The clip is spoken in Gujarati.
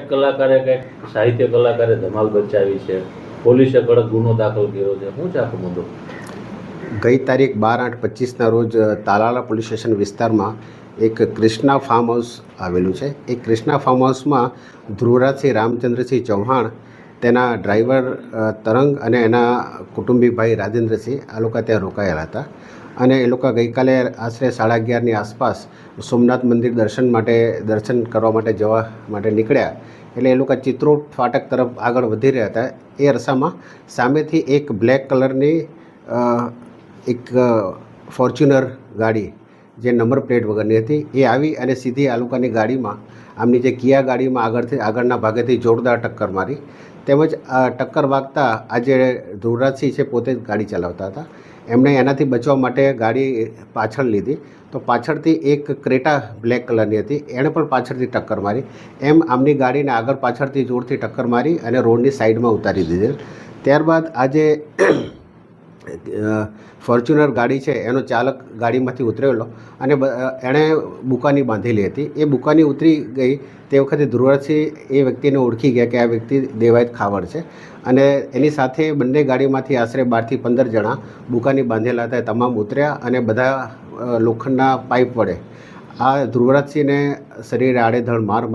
કલાકારે કંઈક સાહિત્ય કલાકારે ધમાલ બચાવી છે? પોલીસે કડક ગુનો દાખલ કર્યો છે. હું છે મુદ્દો. ગઈ તારીખ બાર આઠ પચીસના રોજ તાલાલા પોલીસ સ્ટેશન વિસ્તારમાં એક ક્રિષ્ના ફાર્મ હાઉસ આવેલું છે. એ ક્રિષ્ના ફાર્મ હાઉસમાં ધ્રુવરાજસિંહ રામચંદ્રસિંહ ચૌહાણ તેના ડ્રાઈવર તરંગ અને એના કુટુંબી ભાઈ રાજેન્દ્રસિંહ આ લોકો ત્યાં રોકાયેલા હતા. અને એ લોકો ગઈકાલે આશરે સાડા અગિયારની આસપાસ સોમનાથ મંદિર દર્શન માટે, દર્શન કરવા માટે જવા માટે નીકળ્યા. એટલે એ લોકો ચિત્રોડ ફાટક તરફ આગળ વધી રહ્યા હતા. એ અરસામાં સામેથી એક બ્લેક કલરની એક ફોર્ચ્યુનર ગાડી જે નંબર પ્લેટ વગરની હતી, એ આવી અને સીધી આ ગાડીમાં, આમની જે કિયા ગાડીમાં આગળથી, આગળના ભાગેથી જોરદાર ટક્કર મારી. તેમજ આ ટક્કર વાગતા આજે ધ્રુવરાજસિંહ છે, પોતે જ ગાડી ચલાવતા હતા. એમણે એનાથી બચવા માટે ગાડી પાછળ લીધી. તો પાછળથી એક ક્રેટા બ્લેક કલરની હતી. એણે પણ પાછળથી ટક્કર મારી. એમ આમની ગાડીને આગળ પાછળથી જોરથી ટક્કર મારી અને રોડની સાઈડમાં ઉતારી દીધેલ. ત્યારબાદ આજે ફોર્ચ્યુનર ગાડી છે, એનો ચાલક ગાડીમાંથી ઉતરેલો અને એણે બુકાની બાંધેલી હતી. એ બુકાની ઉતરી ગઈ તે વખતે ધ્રુવરાજસિંહ એ વ્યક્તિને ઓળખી ગયા કે આ વ્યક્તિ દેવાયત ખાવડ છે અને એની સાથે બંને ગાડીમાંથી આશરે બારથી પંદર જણા બુકાની બાંધેલા હતા. તમામ ઉતર્યા અને બધા લોખંડના પાઇપ વડે આ ધ્રુવરાજસિંહને શરીરે આડેધડ માર મારી